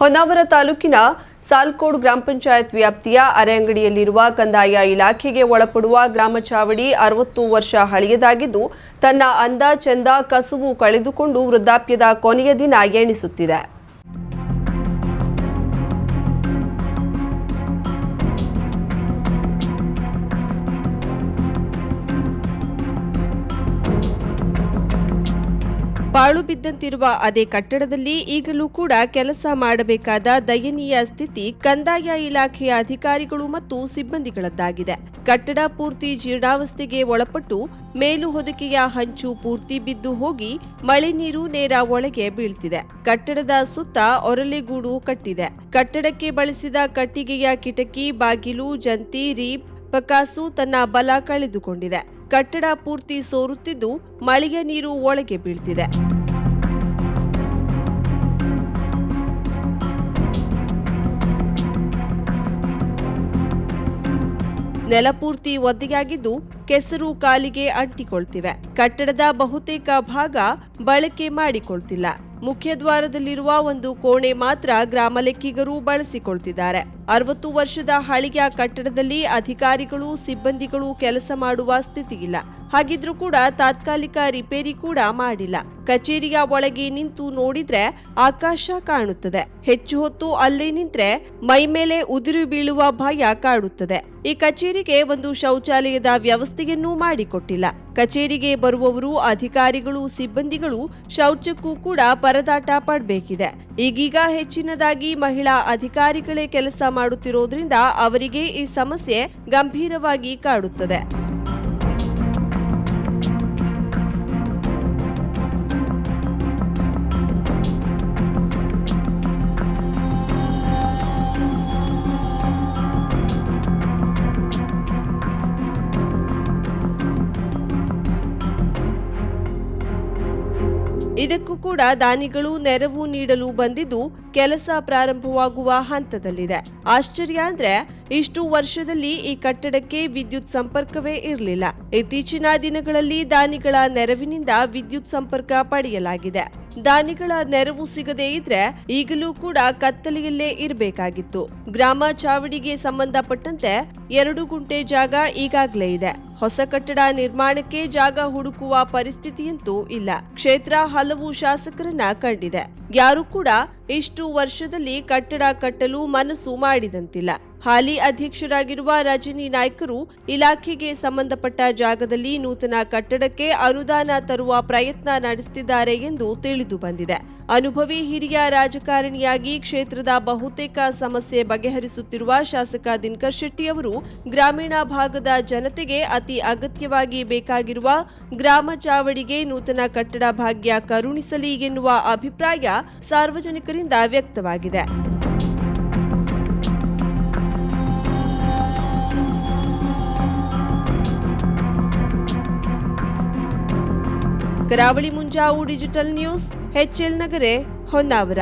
ಹೊನ್ನಾವರ ತಾಲೂಕಿನ ಸಾಲ್ಕೋಡ್ ಗ್ರಾಮ ಪಂಚಾಯತ್ ವ್ಯಾಪ್ತಿಯ ಅರೆಂಗಡಿಯಲ್ಲಿರುವ ಕಂದಾಯ ಇಲಾಖೆಗೆ ಒಳಪಡುವ ಗ್ರಾಮ ಚಾವಡಿ ಅರವತ್ತು ವರ್ಷ ಹಳೆಯದಾಗಿದ್ದು, ತನ್ನ ಅಂದ ಚೆಂದ ಕಸುವು ಕಳೆದುಕೊಂಡು ವೃದ್ಧಾಪ್ಯದ ಕೊನೆಯ ದಿನ ಎಣಿಸುತ್ತಿದೆ. ಪಾಳು ಬಿದ್ದಂತಿರುವ ಅದೇ ಕಟ್ಟಡದಲ್ಲಿ ಈಗಲೂ ಕೂಡ ಕೆಲಸ ಮಾಡಬೇಕಾದ ದಯನೀಯ ಸ್ಥಿತಿ ಕಂದಾಯ ಇಲಾಖೆಯ ಅಧಿಕಾರಿಗಳು ಮತ್ತು ಸಿಬ್ಬಂದಿಗಳದ್ದಾಗಿದೆ. ಕಟ್ಟಡ ಪೂರ್ತಿ ಜೀರ್ಣಾವಸ್ಥೆಗೆ ಒಳಪಟ್ಟು ಮೇಲು ಹೊದಿಕೆಯ ಹಂಚು ಪೂರ್ತಿ ಬಿದ್ದು ಹೋಗಿ ಮಳೆ ನೀರು ನೇರ ಒಳಗೆ ಬೀಳ್ತಿದೆ. ಕಟ್ಟಡದ ಸುತ್ತ ಒರಲೆಗೂಡು ಕಟ್ಟಿದೆ. ಕಟ್ಟಡಕ್ಕೆ ಬಳಸಿದ ಕಟ್ಟಿಗೆಯ ಕಿಟಕಿ, ಬಾಗಿಲು, ಜಂತಿ, ರೀಪ್, ಪಕಾಸು ತನ್ನ ಬಲ ಕಳೆದುಕೊಂಡಿದೆ. ಕಟ್ಟಡ ಪೂರ್ತಿ ಸೋರುತ್ತಿದ್ದು ಮಳೆಯ ನೀರು ಒಳಗೆ ಬೀಳ್ತಿದೆ. ನೆಲಪೂರ್ತಿ ಒದ್ದೆಯಾಗಿದ್ದು ಕೆಸರು ಕಾಲಿಗೆ ಅಂಟಿಕೊಳ್ತಿವೆ. ಕಟ್ಟಡದ ಬಹುತೇಕ ಭಾಗ ಬಳಕೆ ಮಾಡಿಕೊಳ್ತಿಲ್ಲ. ಮುಖ್ಯ ದ್ವಾರದಲ್ಲಿರುವ ಒಂದು ಕೋಣೆ ಮಾತ್ರ ಗ್ರಾಮ ಲೆಕ್ಕಿಗರು ಬಳಸಿಕೊಳ್ತಿದ್ದಾರೆ. ಅರವತ್ತು ವರ್ಷದ ಹಳೆಯ ಕಟ್ಟಡದಲ್ಲಿ ಅಧಿಕಾರಿಗಳು, ಸಿಬ್ಬಂದಿಗಳು ಕೆಲಸ ಮಾಡುವ ಸ್ಥಿತಿಯಿಲ್ಲ. ಹಾಗಿದ್ರೂ ಕೂಡ ತಾತ್ಕಾಲಿಕ ರಿಪೇರಿ ಕೂಡ ಮಾಡಿಲ್ಲ. ಕಚೇರಿಯ ಒಳಗೆ ನಿಂತು ನೋಡಿದ್ರೆ ಆಕಾಶ ಕಾಣುತ್ತದೆ. ಹೆಚ್ಚು ಹೊತ್ತು ಅಲ್ಲೇ ನಿಂತ್ರೆ ಮೈ ಮೇಲೆ ಉದುರು ಬೀಳುವ ಭಯ ಕಾಡುತ್ತದೆ. ಈ ಕಚೇರಿಗೆ ಒಂದು ಶೌಚಾಲಯದ ವ್ಯವಸ್ಥೆಯನ್ನೂ ಮಾಡಿಕೊಟ್ಟಿಲ್ಲ. ಕಚೇರಿಗೆ ಬರುವವರು, ಅಧಿಕಾರಿಗಳು, ಸಿಬ್ಬಂದಿಗಳು ಶೌಚಕ್ಕೂ ಕೂಡ ಪರದಾಟ ಪಡಬೇಕಿದೆ. ಈಗೀಗ ಹೆಚ್ಚಿನದಾಗಿ ಮಹಿಳಾ ಅಧಿಕಾರಿಗಳೇ ಕೆಲಸ ಮಾಡುತ್ತಿರೋದ್ರಿಂದ ಅವರಿಗೆ ಈ ಸಮಸ್ಯೆ ಗಂಭೀರವಾಗಿ ಕಾಡುತ್ತದೆ. ಇದಕ್ಕೂ ಕೂಡ ದಾನಿಗಳು ನೆರವು ನೀಡಲು ಬಂದಿದ್ದು ಕೆಲಸ ಪ್ರಾರಂಭವಾಗುವ ಹಂತದಲ್ಲಿದೆ. ಆಶ್ಚರ್ಯ ಅಂದ್ರೆ ಇಷ್ಟು ವರ್ಷದಲ್ಲಿ ಈ ಕಟ್ಟಡಕ್ಕೆ ವಿದ್ಯುತ್ ಸಂಪರ್ಕವೇ ಇರಲಿಲ್ಲ. ಇತ್ತೀಚಿನ ದಿನಗಳಲ್ಲಿ ದಾನಿಗಳ ನೆರವಿನಿಂದ ವಿದ್ಯುತ್ ಸಂಪರ್ಕ ಪಡೆಯಲಾಗಿದೆ. ದಾನಿಗಳ ನೆರವು ಸಿಗದೇ ಇದ್ರೆ ಈಗಲೂ ಕೂಡ ಕತ್ತಲೆಯಲ್ಲೇ ಇರಬೇಕಾಗಿತ್ತು. ಗ್ರಾಮ ಚಾವಡಿಗೆ ಸಂಬಂಧಪಟ್ಟಂತೆ ಎರಡು ಗುಂಟೆ ಜಾಗ ಈಗಾಗಲೇ ಇದೆ. ಹೊಸ ಕಟ್ಟಡ ನಿರ್ಮಾಣಕ್ಕೆ ಜಾಗ ಹುಡುಕುವ ಪರಿಸ್ಥಿತಿಯಂತೂ ಇಲ್ಲ. ಕ್ಷೇತ್ರ ಹಲವು ಶಾಸಕರನ್ನ ಕಂಡಿದೆ. ಯಾರು ಕೂಡ ಇಷ್ಟು ವರ್ಷದಲ್ಲಿ ಕಟ್ಟಡ ಕಟ್ಟಲು ಮನಸ್ಸು ಮಾಡಿದಂತಿಲ್ಲ. ಹಾಲಿ ಅಧ್ಯಕ್ಷರಾಗಿರುವ ರಜನಿ ನಾಯ್ಕರು ಇಲಾಖೆಗೆ ಸಂಬಂಧಪಟ್ಟ ಜಾಗದಲ್ಲಿ ನೂತನ ಕಟ್ಟಡಕ್ಕೆ ಅನುದಾನ ತರುವ ಪ್ರಯತ್ನ ನಡೆಸುತ್ತಿದ್ದಾರೆ ಎಂದು ತಿಳಿದು ಬಂದಿದೆ. ಅನುಭವಿ ಹಿರಿಯ ರಾಜಕಾರಣಿಯಾಗಿ ಕ್ಷೇತ್ರದ ಬಹುತೇಕ ಸಮಸ್ಯೆ ಬಗೆಹರಿಸುತ್ತಿರುವ ಶಾಸಕ ದಿನಕರ್ ಶೆಟ್ಟಿ ಅವರು ಗ್ರಾಮೀಣ ಭಾಗದ ಜನತೆಗೆ ಅತಿ ಅಗತ್ಯವಾಗಿ ಬೇಕಾಗಿರುವ ಗ್ರಾಮ ಚಾವಡಿಗೆ ನೂತನ ಕಟ್ಟಡ ಭಾಗ್ಯ ಕರುಣಿಸಲಿ ಎನ್ನುವ ಅಭಿಪ್ರಾಯ ಸಾರ್ವಜನಿಕರಿಂದ ವ್ಯಕ್ತವಾಗಿದೆ. Karavali Munjavu digital news HL Nagare, Honnavar.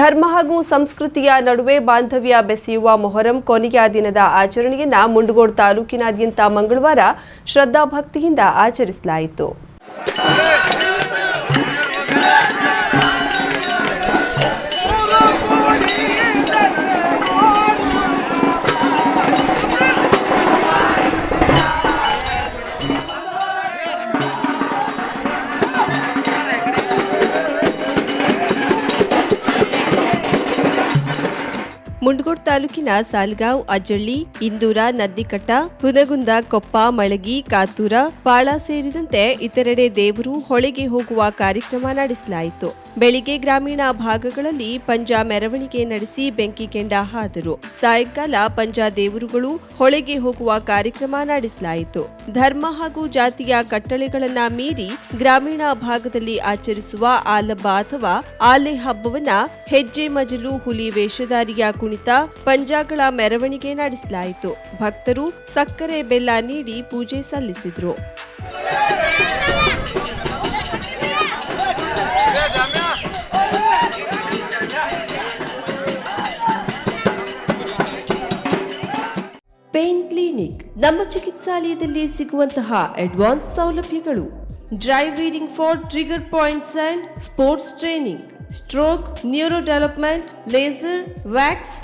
ಧರ್ಮ ಹಾಗೂ ಸಂಸ್ಕೃತಿಯ ನಡುವೆ ಬಾಂಧವ್ಯ ಬೆಸೆಯುವ ಮೊಹರಂ ಕೊನೆಯ ದಿನದ ಆಚರಣೆಯನ್ನ ಮುಂಡಗೋಡ್ ತಾಲೂಕಿನಾದ್ಯಂತ ಮಂಗಳವಾರ ಶ್ರದ್ಧಾಭಕ್ತಿಯಿಂದ ಆಚರಿಸಲಾಯಿತು. ಮುಂಡಗೋಡ್ ತಾಲೂಕಿನ ಸಾಲ್ಗಾಂವ್ ಅಜ್ಜಳ್ಳಿ ಇಂದೂರ, ನದ್ದಿಕಟ್ಟ, ಹುನಗುಂದ, ಕೊಪ್ಪ, ಮಳಗಿ, ಕಾತೂರ, ಪಾಳ ಸೇರಿದಂತೆ ಇತರೆಡೆ ದೇವರು ಹೊಳೆಗೆ ಹೋಗುವ ಕಾರ್ಯಕ್ರಮ ನಡೆಸಲಾಯಿತು. ಬೆಳಿಗ್ಗೆ ಗ್ರಾಮೀಣ ಭಾಗಗಳಲ್ಲಿ ಪಂಜಾ ಮೆರವಣಿಗೆ ನಡೆಸಿ ಬೆಂಕಿ ಕೆಂಡ ಹಾದರು. ಸಾಯಂಕಾಲ ಪಂಜಾ ದೇವರುಗಳು ಹೊಳೆಗೆ ಹೋಗುವ ಕಾರ್ಯಕ್ರಮ ನಡೆಸಲಾಯಿತು. ಧರ್ಮ ಹಾಗೂ ಜಾತಿಯ ಕಟ್ಟಳೆಗಳನ್ನ ಮೀರಿ ಗ್ರಾಮೀಣ ಭಾಗದಲ್ಲಿ ಆಚರಿಸುವ ಆಲಬ್ಬ ಅಥವಾ ಆಲೆ ಹಬ್ಬವನ್ನ ಹೆಜ್ಜೆ ಮಜಲು ಹುಲಿ ವೇಷಧಾರಿಯ ಕುಣಿತ ಪಂಜಾಗಳ ಮೆರವಣಿಗೆ ನಡೆಸಲಾಯಿತು. ಭಕ್ತರು ಸಕ್ಕರೆ ಬೆಲ್ಲ ನೀಡಿ ಪೂಜೆ ಸಲ್ಲಿಸಿದರು. Pain clinic. ನಮ್ಮ ಚಿಕಿತ್ಸೆ ಚಿಕಿತ್ಸಾಲಯದಲ್ಲಿ ಸಿಗುವಂತಹ ಅಡ್ವಾನ್ಸ್ ಸೌಲಭ್ಯಗಳು. Dry reading for trigger points and sports training. Stroke, neuro development, laser, wax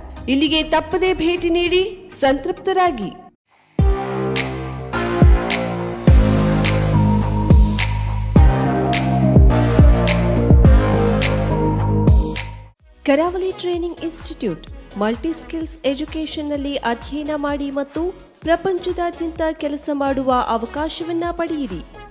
ಇಲ್ಲಿಗೆ ತಪ್ಪದೇ ಭೇಟಿ ನೀಡಿ ಸಂತೃಪ್ತರಾಗಿ. Karavali training institute multi skills ಎಜುಕೇಷನ್ನಲ್ಲಿ ಅಧ್ಯಯನ ಮಾಡಿ ಮತ್ತು ಪ್ರಪಂಚದಾದ್ಯಂತ ಕೆಲಸ ಮಾಡುವ ಅವಕಾಶವನ್ನ ಪಡೆಯಿರಿ.